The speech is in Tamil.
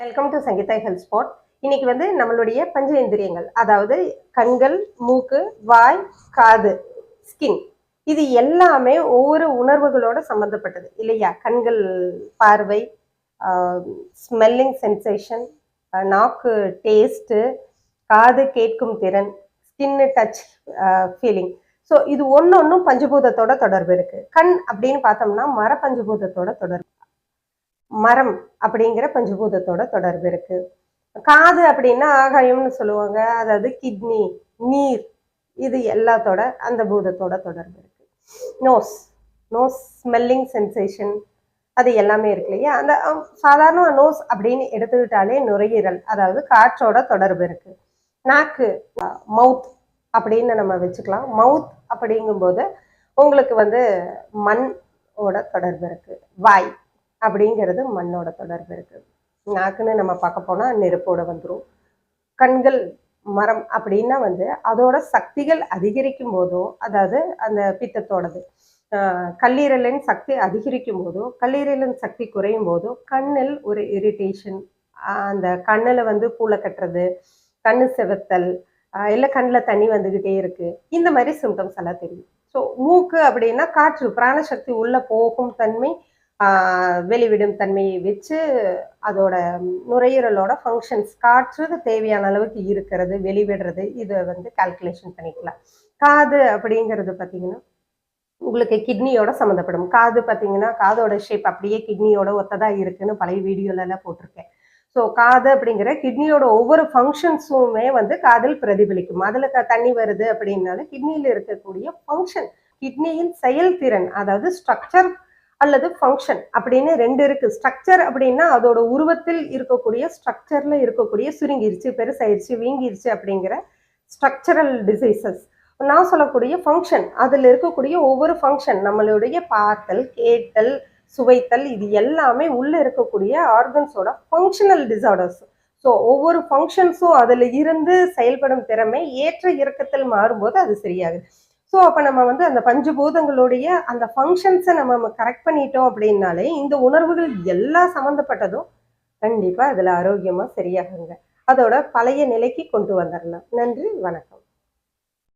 Welcome to Sangeetha health spot இன்னைக்கு வந்து நம்மளுடைய பஞ்சேந்திரியங்கள் அதாவது கண்கள் மூக்கு வாய் காது ஸ்கின் இது எல்லாமே ஒவ்வொரு உணர்வுகளோட சம்மந்தப்பட்டது இல்லையா? கண்கள் பார்வை ஸ்மெல்லிங் சென்சேஷன் நாக்கு டேஸ்ட்டு காது கேட்கும் திறன் ஸ்கின்னு டச் ஃபீலிங் ஸோ இது ஒன்று ஒன்றும் பஞ்சபூதத்தோட தொடர்பு இருக்குது கண் அப்படின்னு பார்த்தோம்னா மர பஞ்சபூதத்தோட தொடர்பு மரம் அப்படிங்கிற பஞ்சபூதத்தோட தொடர்பு இருக்கு. காது அப்படின்னா ஆகாயம்னு சொல்லுவாங்க. அதாவது கிட்னி நீர் இது எல்லாத்தோட அந்த பூதத்தோட தொடர்பு இருக்கு. நோஸ் நோஸ் ஸ்மெல்லிங் சென்சேஷன் அது எல்லாமே இருக்கு இல்லையா? அந்த சாதாரண நோஸ் அப்படின்னு எடுத்துக்கிட்டாலே நுரையீரல் அதாவது காற்றோட தொடர்பு இருக்கு. நாக்கு மவுத் அப்படின்னு நம்ம வச்சுக்கலாம். மவுத் அப்படிங்கும்போது உங்களுக்கு வந்து மண்ணோட தொடர்பு இருக்கு. வாய். அப்படிங்கிறது மண்ணோட தொடர்பு இருக்குது நாக்குன்னு நம்ம பார்க்க போனால் நெருப்போட வந்துடும் கண்கள் மரம் அப்படின்னா வந்து அதோட சக்திகள் அதிகரிக்கும் போதோ அதாவது அந்த பித்தத்தோடது. கல்லீரலின் சக்தி அதிகரிக்கும் போதோ கல்லீரலின் சக்தி குறையும் போதோ கண்ணில் ஒரு இரிட்டேஷன் அந்த கண்ணில் வந்து பூளை கட்டுறது கண்ணு செவத்தல் இல்லை கண்ணில் தண்ணி வந்துக்கிட்டே இருக்குது இந்த மாதிரி சிம்டம்ஸ் எல்லாம் தெரியும். ஸோ மூக்கு அப்படின்னா காற்று பிராணசக்தி உள்ளே போகும் தன்மை வெளிவிடும் தன்மையை வச்சு அதோட நுரையீரலோட ஃபங்க்ஷன்ஸ் காற்று தேவையான அளவுக்கு இருக்கிறது வெளிவிடுறது. இதை வந்து கால்குலேஷன் பண்ணிக்கலாம். காது அப்படிங்கிறது பார்த்தீங்கன்னா உங்களுக்கு கிட்னியோட சம்மந்தப்படும். காது பார்த்தீங்கன்னா காதோட ஷேப் அப்படியே கிட்னியோட ஒத்ததாக இருக்குன்னு பழைய வீடியோலலாம் போட்டிருக்கேன். ஸோ காது அப்படிங்கிற கிட்னியோட ஒவ்வொரு ஃபங்க்ஷன்ஸுமே வந்து காதில் பிரதிபலிக்கும். அதில் க தண்ணி வருது அப்படின்னாலும் கிட்னியில் இருக்கக்கூடிய ஃபங்க்ஷன் கிட்னியின் செயல்திறன் அதாவது ஸ்ட்ரக்சர் அல்லது ஃபங்க்ஷன் அப்படின்னு ரெண்டு இருக்கு. ஸ்ட்ரக்சர் அப்படின்னா அதோட உருவத்தில் இருக்கக்கூடிய ஸ்ட்ரக்சர்ல இருக்கக்கூடிய சுருங்கிருச்சு பெருசாயிருச்சு வீங்கிருச்சு அப்படிங்கிற ஸ்ட்ரக்சரல் டிசீசஸ் நான் சொல்லக்கூடிய ஃபங்க்ஷன் அதில் இருக்கக்கூடிய ஒவ்வொரு ஃபங்க்ஷன் நம்மளுடைய பார்த்தல் கேட்டல் சுவைத்தல் இது எல்லாமே உள்ள இருக்கக்கூடிய ஆர்கன்ஸோட ஃபங்க்ஷனல் டிசார்டர்ஸ் ஸோ ஒவ்வொரு ஃபங்க்ஷன்ஸும் அதில் இருந்து செயல்படும் திறமை ஏற்ற இறக்கத்தில் மாறும்போது அது சரியாகுது. ஸோ அப்போ நம்ம வந்து அந்த பஞ்சபூதங்களுடைய அந்த ஃபங்க்ஷன்ஸை நம்ம கரெக்ட் பண்ணிட்டோம் அப்படின்னாலே இந்த உணர்வுகள் எல்லாம் சம்மந்தப்பட்டதும் கண்டிப்பாக அதில் ஆரோக்கியமாக சரியாகுங்க. அதோட பழைய நிலைக்கு கொண்டு வந்துடலாம் நன்றி வணக்கம்.